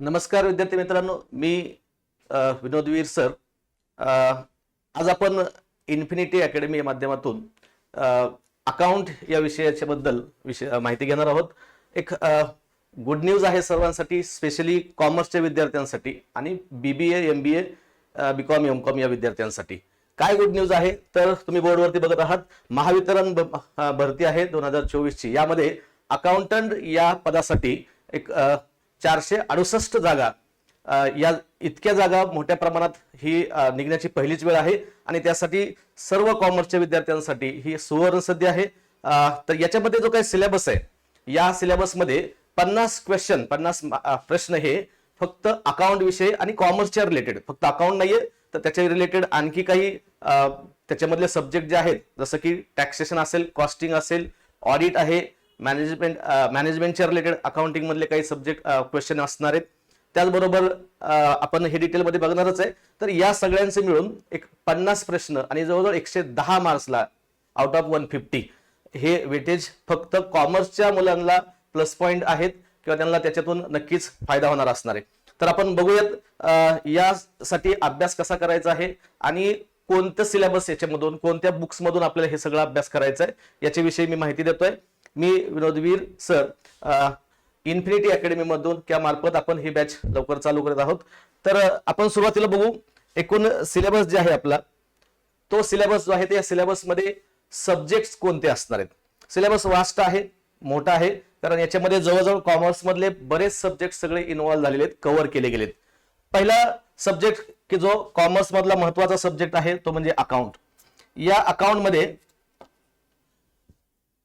नमस्कार विद्यार्थी मित्रांनो मी विनोदवीर सर. आज आपण इन्फिनिटी अकॅडमी या माध्यमातून अकाउंट या विषयाच्या बद्दल विषय माहिती घेणार आहोत. एक गुड न्यूज आहे सर्वांसाठी स्पेशली कॉमर्सच्या विद्यार्थ्यांसाठी आणि B B A M B A B com M com या विद्यार्थ्यांसाठी. काय गुड न्यूज आहे? तर तुम्ही बोर्डवरती बघत आहात महावितरण भरती आहे दोन हजार चोवीसची. यामध्ये अकाउंटंट या पदासाठी एक चारशे अडुसष्ट जागा. या इतक्या जागा मोठ्या प्रमाणात ही निघण्याची पहिलीच वेळ आहे आणि त्यासाठी सर्व कॉमर्सच्या विद्यार्थ्यांसाठी ही सुवर्ण संधी आहे. तर याच्यामध्ये जो काही सिलेबस आहे या सिलेबसमध्ये पन्नास क्वेश्चन पन्नास प्रश्न हे फक्त अकाउंट विषयी आणि कॉमर्सच्या रिलेटेड फक्त अकाउंट नाहीये तर त्याच्या रिलेटेड आणखी काही त्याच्यामधले सब्जेक्ट जे आहेत जसं की टॅक्सेशन असेल कॉस्टिंग असेल ऑडिट आहे मॅनेजमेंट मॅनेजमेंटच्या रिलेटेड अकाउंटिंग मधले काही सब्जेक्ट क्वेश्चन uh, असणार आहेत. त्याचबरोबर uh, आपण हे डिटेलमध्ये बघणारच आहे. तर या सगळ्यांचे मिळून एक पन्नास प्रश्न आणि जवळजवळ एकशे दहा मार्क्सला आउट ऑफ वन फिफ्टी हे वेटेज फक्त कॉमर्सच्या मुलांना प्लस पॉईंट आहेत किंवा त्यांना त्याच्यातून नक्कीच फायदा होणार असणार आहे. तर आपण बघूयात uh, यासाठी अभ्यास कसा करायचा आहे आणि कोणतं सिलेबस याच्यामधून कोणत्या बुक्समधून आपल्याला हे सगळं अभ्यास करायचा आहे याच्याविषयी मी माहिती देतोय. मी विनोदवीर सर इन्फिनिटी अकॅडमी मधून त्या मार्फत आपण ही बॅच लवकर चालू करत आहोत. तर आपण सुरुवातीला बघू एकूण सिलेबस जे आहे आपला तो सिलेबस जो आहे त्या सिलेबसमध्ये सब्जेक्ट्स कोणते असणार आहेत? सिलेबस वास्ट आहे मोठा आहे कारण याच्यामध्ये जवळजवळ कॉमर्स मधले बरेच सब्जेक्ट सगळे इन्व्हॉल्व्ह झालेले आहेत कव्हर केले गेलेत. पहिला सब्जेक्ट की जो कॉमर्स मधला महत्त्वाचा सब्जेक्ट आहे तो म्हणजे अकाउंट. या अकाउंटमध्ये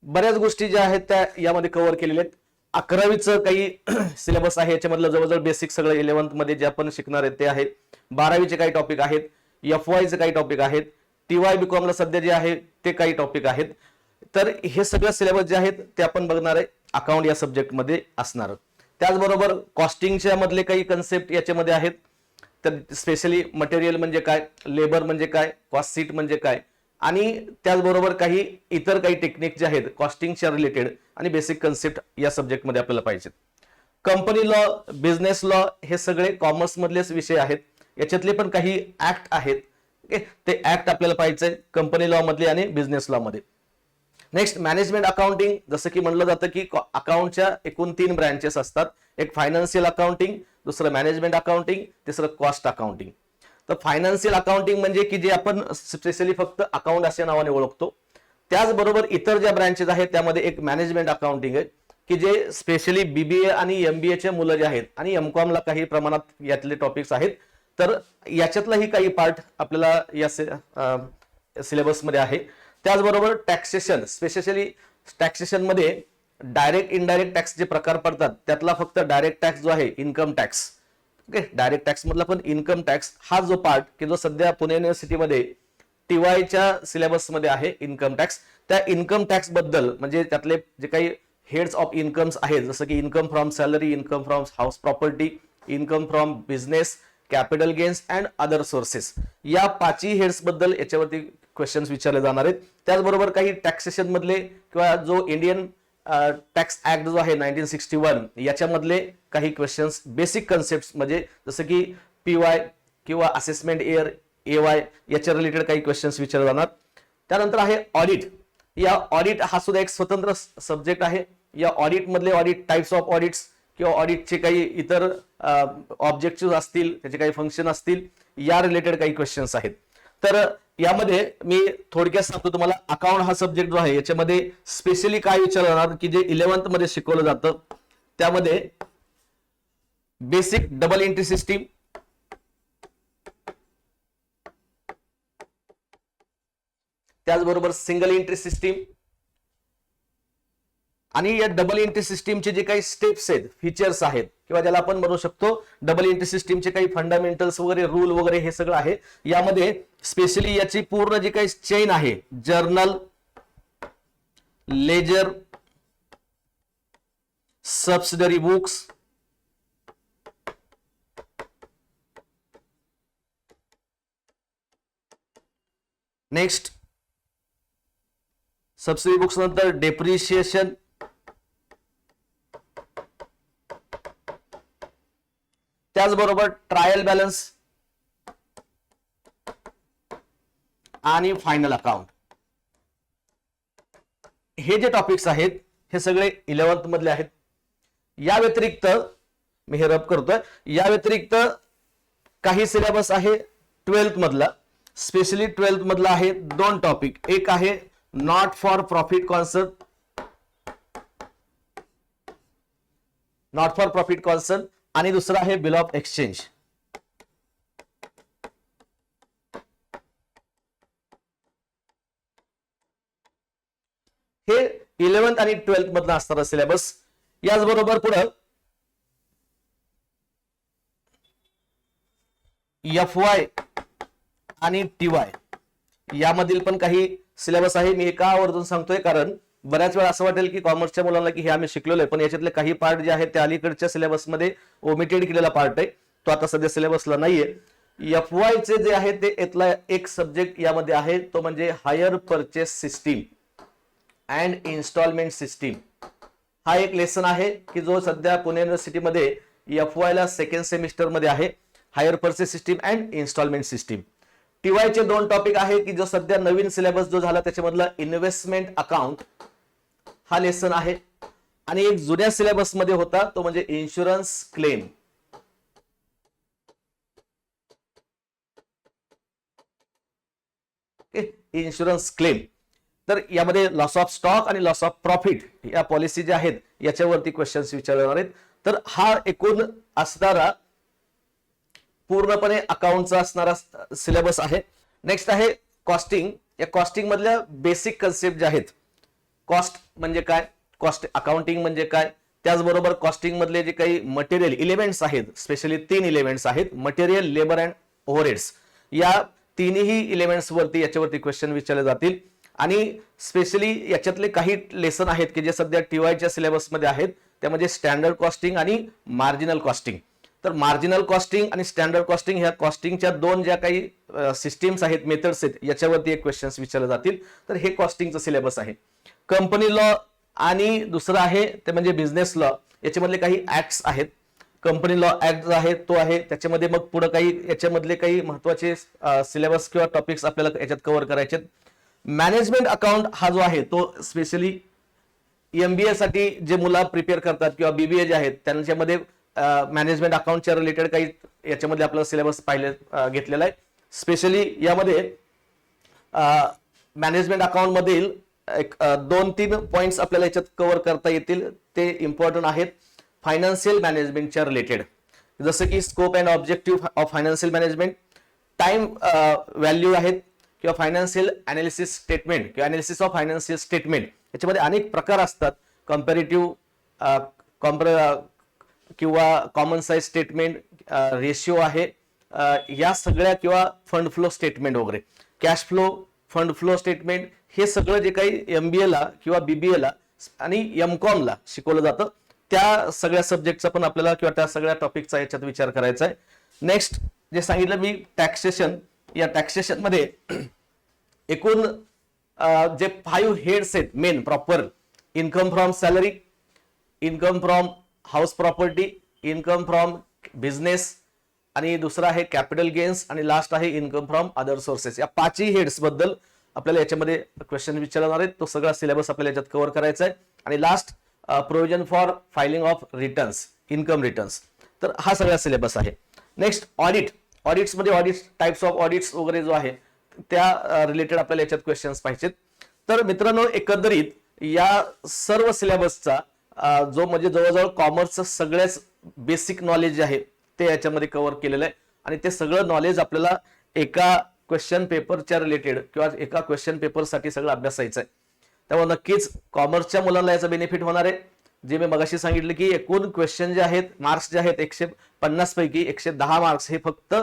बऱ्याच गोष्टी ज्या आहेत त्या यामध्ये कव्हर केलेल्या आहेत. अकरावीचं काही सिलेबस आहे याच्यामधलं जवळजवळ बेसिक सगळं इलेव्हन्थमध्ये जे आपण शिकणार आहेत ते आहे बारावीचे काही टॉपिक आहेत एफ वायचे काही टॉपिक आहेत टी वाय बी कॉमला सध्या जे आहे ते काही टॉपिक आहेत. तर हे सगळं सिलेबस जे आहेत ते आपण बघणार आहे अकाउंट या सब्जेक्टमध्ये असणार. त्याचबरोबर कॉस्टिंगच्या मधले काही कन्सेप्ट याच्यामध्ये आहेत. तर स्पेशली मटेरियल म्हणजे काय लेबर म्हणजे काय कॉस्ट सीट म्हणजे काय आणि त्याचबरोबर काही इतर काही टेक्निक जे आहेत कॉस्टिंगच्या रिलेटेड आणि बेसिक कन्सेप्ट या सब्जेक्टमध्ये आपल्याला पाहिजेत. कंपनी लॉ बिझनेस लॉ हे सगळे कॉमर्स मधलेच विषय आहेत. याच्यातले पण काही ऍक्ट आहेत. ओके ते ऍक्ट आपल्याला पाहिजे कंपनी लॉ मधले आणि बिझनेस लॉ मध्ये. नेक्स्ट मॅनेजमेंट अकाउंटिंग जसं की म्हणलं जातं की अकाउंटच्या एकूण तीन ब्रँचेस असतात. एक फायनान्शियल अकाउंटिंग दुसरं मॅनेजमेंट अकाउंटिंग तिसरं कॉस्ट अकाउंटिंग तर फायनान्शियल अकाउंटिंग म्हणजे की जे आपण स्पेशली फक्त अकाउंट अशा नावाने ओळखतो. त्याचबरोबर इतर ज्या ब्रँचेस आहेत त्यामध्ये एक मॅनेजमेंट अकाउंटिंग आहे की जे स्पेशली बीबीए आणि एमबीएचे मुलं जे आहेत आणि एमकॉमला काही प्रमाणात यातले टॉपिक्स आहेत तर याच्यातलाही काही पार्ट आपल्याला या सिलेबसमध्ये आहे. त्याचबरोबर टॅक्सेशन स्पेशली टॅक्सेशनमध्ये डायरेक्ट इनडायरेक्ट टॅक्स जे प्रकार पडतात त्यातला फक्त डायरेक्ट टॅक्स जो आहे income tax okay direct tax मधला पण इन्कम टॅक्स हा जो पार्ट की जो सध्या पुणे युनिव्हर्सिटीमध्ये टीवायच्या सिलेबसमध्ये आहे इन्कम टॅक्स त्या इन्कम टॅक्सबद्दल म्हणजे त्यातले जे काही हेड्स ऑफ इन्कम्स आहेत जसं की income from salary income from house property income from business capital gains and other sources या पाचही हेड्सबद्दल याच्यावरती क्वेश्चन्स विचारले जाणार आहेत. त्याचबरोबर काही टॅक्सेशन मधले किंवा जो इंडियन टॅक्स ऍक्ट जो आहे नाईन्टीन सिक्स्टी वन याच्यामधले काही क्वेश्चन्स बेसिक कन्सेप्ट म्हणजे जसं की पी वाय किंवा असेसमेंट एअर ए वाय याच्या रिलेटेड काही क्वेश्चन्स विचारले जाणार. त्यानंतर आहे ऑडिट या ऑडिट हा सुद्धा एक स्वतंत्र सब्जेक्ट आहे. या ऑडिटमधले ऑडिट टाईप्स ऑफ ऑडिट्स किंवा ऑडिटचे काही इतर ऑब्जेक्टिव्ह असतील त्याचे काही फंक्शन असतील या रिलेटेड काही क्वेश्चन्स आहेत. तर यामध्ये मी थोडक्यात सांगतो तुम्हाला अकाउंट हा सब्जेक्ट जो आहे याच्यामध्ये स्पेशली काय विचारणार की जे इलेव्हन्थमध्ये शिकवलं जातं त्यामध्ये बेसिक डबल एंट्री सिस्टीम त्याचबरोबर सिंगल एंट्री सिस्टीम आणि या डबल एंट्री सिस्टीमचे जे काही स्टेप्स आहेत फीचर्स आहेत किंवा ज्याला आपण म्हणू शकतो डबल एंट्री सिस्टीमचे काही फंडामेंटल्स वगैरे रूल वगैरे हे सगळं आहे. यामध्ये स्पेशली याची पूर्ण जी काही चेन आहे journal ledger subsidiary books next subsidy books नंतर डेप्रिशिएशन त्याचबरोबर ट्रायल बॅलन्स आणि फायनल अकाउंट हे जे टॉपिक्स आहेत हे सगळे इलेव्हन्थ मधले आहेत. या व्यतिरिक्त मी हे रब करतोय या व्यतिरिक्त काही सिलेबस आहे ट्वेल्थ मधला. स्पेशली ट्वेल्थ मधला आहे दोन टॉपिक एक आहे not for profit concept not for profit concept आणि दुसरा आहे बिल ऑफ एक्सचेंज. हे इलेव्हन्थ आणि ट्वेल्थ मधलं असणारं सिलेबस. याचबरोबर पुढं एफ वाय आणि टी वाय. यामधील पण काही सिलेबस आहे मी एका आवर्जून सांगतोय? कारण बऱ्याच वेळा असं वाटेल की कॉमर्सच्या मुलांना की हे आम्ही शिकलेलो आहे पण याच्यातले काही पार्ट जे आहेत ते अलीकडच्या सिलेबसमध्ये ओमिटेड केलेला पार्ट आहे. तो आता सध्या सिलेबसला नाहीये. एफ वायचे जे आहे ते यातला एक सब्जेक्ट यामध्ये आहे तो म्हणजे hire purchase system and installment system हा एक लेसन आहे की जो सध्या पुणे युनिव्हर्सिटीमध्ये एफ वायला सेकंड सेमिस्टरमध्ये आहे hire purchase system and installment system TY चे दोन टॉपिक आहे की जो सध्या नवीन सिलेबस जो झाला त्याच्यामधला इन्व्हेस्टमेंट अकाउंट हा लेसन आहे. आणि एक जुन्या सिलेबसमध्ये होता तो म्हणजे इन्शुरन्स क्लेम इन्शुरन्स क्लेम तर यामध्ये लॉस ऑफ स्टॉक आणि लॉस ऑफ प्रॉफिट या पॉलिसी ज्या आहेत याच्यावरती क्वेश्चन्स विचारणार आहेत. तर हा एकूण असणारा पूर्णपणे अकाउंटचा असणारा सिलेबस आहे. नेक्स्ट आहे कॉस्टिंग या कॉस्टिंग मधल्या बेसिक कन्सेप्ट ज्या आहेत कॉस्ट म्हणजे काय? कॉस्ट अकाउंटिंग म्हणजे काय? त्याचबरोबर कॉस्टिंग मधले जे काही मटेरियल इलेमेंट्स आहेत स्पेशली तीन इलेमेंट्स आहेत मटेरियल लेबर अँड ओव्हरहेड्स या तिन्ही इलेमेंट्स वरती याच्यावरती क्वेश्चन विचारले जातील. आणि स्पेशली याच्यातले काही लेसन आहेत की जे सध्या टीवायच्या सिलेबसमध्ये आहेत त्यामध्ये स्टँडर्ड कॉस्टिंग आणि मार्जिनल कॉस्टिंग तर मार्जिनल कॉस्टिंग आणि स्टँडर्ड कॉस्टिंग ह्या कॉस्टिंगच्या दोन ज्या काही सिस्टीम्स आहेत मेथड्स आहेत याच्यावरती एक क्वेश्चन्स विचारले जातील. तर हे कॉस्टिंगचं सिलेबस आहे. कंपनी लॉ आणि दुसरं आहे ते म्हणजे बिझनेस लॉ. याच्यामधले काही ऍक्ट्स आहेत. कंपनी लॉ ऍक्ट जो आहे तो आहे. त्याच्यामध्ये मग पुढे काही याच्यामधले काही महत्त्वाचे सिलेबस किंवा टॉपिक्स आपल्याला याच्यात कव्हर करायचे मॅनेजमेंट अकाउंट हा जो आहे तो स्पेशली एमबीए साठी जे मुलं प्रिपेअर करतात किंवा बीबीए जे आहेत त्यांच्यामध्ये मॅनेजमेंट अकाउंटच्या रिलेटेड काही याच्यामध्ये आपला सिलेबस पाहिले घेतलेला आहे. स्पेशली यामध्ये मॅनेजमेंट अकाउंटमधील एक दोन तीन पॉईंट्स आपल्याला याच्यात कव्हर करता येतील. ते इम्पॉर्टंट आहेत. फायनान्शियल मॅनेजमेंटच्या रिलेटेड जसं की scope and objective of financial management time value आहेत किंवा फायनान्शियल अनालिसिस स्टेटमेंट किंवा अनालिसिस ऑफ फायनान्शियल स्टेटमेंट याच्यामध्ये अनेक प्रकार असतात. कम्पॅरेटिव्ह कॉम्पर किंवा कॉमन साईज स्टेटमेंट रेशिओ आहे. या सगळ्या किंवा फंड फ्लो स्टेटमेंट वगैरे. Cash flow fund flow statement हे सगळं जे काही एम बी एला किंवा बी बी एला आणि एम कॉमला शिकवलं जातं. त्या सगळ्या सब्जेक्टचा पण आपल्याला किंवा त्या सगळ्या टॉपिकचा याच्यात विचार करायचा आहे. नेक्स्ट जे सांगितलं मी टॅक्सेशन या टॅक्सेशनमध्ये एकूण जे फाईव्ह हेड्स आहेत main proper income from salary income from house property income from business आणि दुसरा आहे कॅपिटल गेन्स आणि लास्ट आहे इन्कम फ्रॉम अदर सोर्सेस या पाचही हेड्सबद्दल आपल्याला याच्यामध्ये क्वेश्चन विचारणार आहेत. तो सगळा सिलेबस आपल्याला याच्यात कव्हर करायचा आहे. आणि last provision for filing of returns income returns तर हा सगळा सिलेबस आहे. नेक्स्ट ऑडिट ऑडिट्समध्ये ऑडिट टाइप्स ऑफ ऑडिट्स वगैरे जो आहे त्या रिलेटेड आपल्याला याच्यात क्वेश्चन्स पाहिजेत. तर मित्रांनो एकंदरीत या सर्व सिलेबसचा जो म्हणजे जवळजवळ कॉमर्सचं सगळ्याच बेसिक नॉलेज जे आहे ते याच्यामध्ये कव्हर केलेलं आहे. आणि ते सगळं नॉलेज आपल्याला एका क्वेश्चन पेपरच्या रिलेटेड किंवा एका क्वेश्चन पेपरसाठी सगळं अभ्यासायचं आहे त्यामुळे नक्कीच कॉमर्सच्या मुलांना याचा बेनिफिट होणार आहे. जे मी मगाशी सांगितलं की एकूण क्वेश्चन जे आहेत मार्क्स जे आहेत एकशे पन्नास पैकी एकशे दहा मार्क्स हे फक्त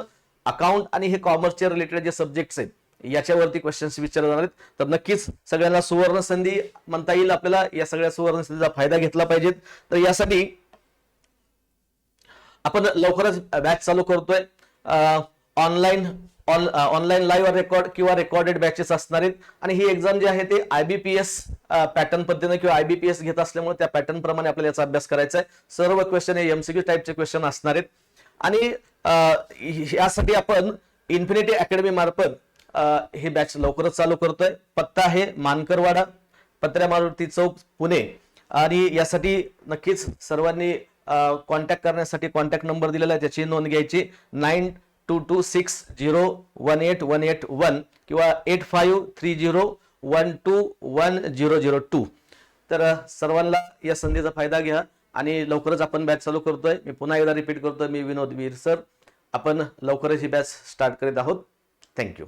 अकाउंट आणि हे कॉमर्सच्या रिलेटेड जे सब्जेक्ट्स आहेत याच्यावरती क्वेश्चन्स विचारले जाणार आहेत. तर नक्कीच सगळ्यांना सुवर्ण संधी म्हणता येईल आपल्याला. या सगळ्या सुवर्ण संधीचा फायदा घेतला पाहिजेत. तर यासाठी आपण लवकरच बॅच चालू करतोय. ऑनलाईन ऑनलाईन लाईव्ह रेकॉर्ड किंवा रेकॉर्डेड बॅचेस असणार आहेत. आणि ही एक्झाम जी आहे ते आयबीपीएस पॅटर्न पद्धतीने किंवा आयबीपीएस घेत असल्यामुळे त्या पॅटर्न प्रमाणे आपल्याला याचा अभ्यास करायचा आहे सर्व क्वेश्चन हे एमसीक्यू टाईपचे क्वेश्चन असणार आहेत. आणि यासाठी आपण इन्फिनिटी अकॅडमी मार्फत हे बॅच लवकरच चालू करतोय. पत्ता आहे मानकरवाडा पत्र्या मारुती चौक पुणे. आणि यासाठी नक्कीच सर्वांनी कॉन्टॅक्ट करण्यासाठी कॉन्टॅक्ट नंबर दिलेला आहे त्याची नोंद घ्यायची. Nine two two six zero one eight one eight one किंवा eight five three zero one two one zero zero two तर सर्वांना या संधीचा फायदा घ्या आणि लवकरच आपण बॅच चालू करतोय. मी पुन्हा एकदा रिपीट करतोय. मी विनोद वीर सर आपण लवकरच ही बॅच स्टार्ट करीत आहोत. थँक्यू